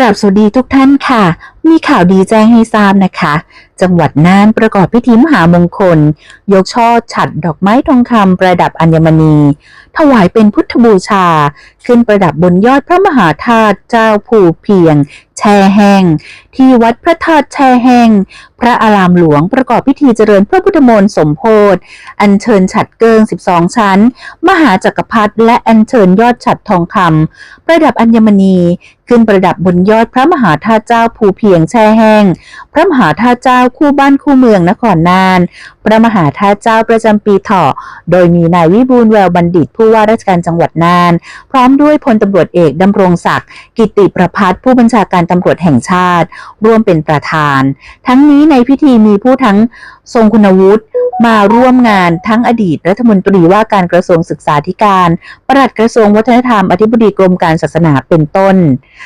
กราบสวัสดีทุกท่านค่ะ มีข่าวดีแจ้งให้ทราบนะคะ จังหวัดน่านประกอบพิธีมหามงคล ยกช่อฉัดดอกไม้ทองคำประดับอัญมณี ถวายเป็นพุทธบูชา ขึ้นประดับบนยอดพระมหาธาตุเจ้าผูเพียง แช่แห้ง ที่วัดพระธาตุแช่แห้ง พระอารามหลวงประกอบพิธีเจริญพระพุทธมนต์สมโพธิอัญเชิญฉัดเกิง 12 ชั้น มหาจักรพรรดิและอัญเชิญยอดฉัดทองคำประดับอัญมณี ขึ้นประดับบนยอดพระมหาธาตุเจ้าภูเพียงยงแช่แห้ง พระมหาธาเจ้าคู่บ้านคู่เมืองนครน่าน พระมหาธาเจ้าประจำปีเถาะโดยมีนายวิบูลแววบัณฑิตผู้ว่าราชการจังหวัดน่าน พร้อมด้วยพลตำรวจเอกดำรงศักดิ์กิติประพัฒน์ผู้บัญชาการตำรวจแห่งชาติ ร่วมเป็นประธาน ทั้งนี้ในพิธีมีผู้ทั้งทรงคุณวุฒิมาร่วมงานทั้งอดีตรัฐมนตรีว่าการกระทรวงศึกษาธิการ ปลัดกระทรวงวัฒนธรรม อธิบดีกรมการศาสนาเป็นต้น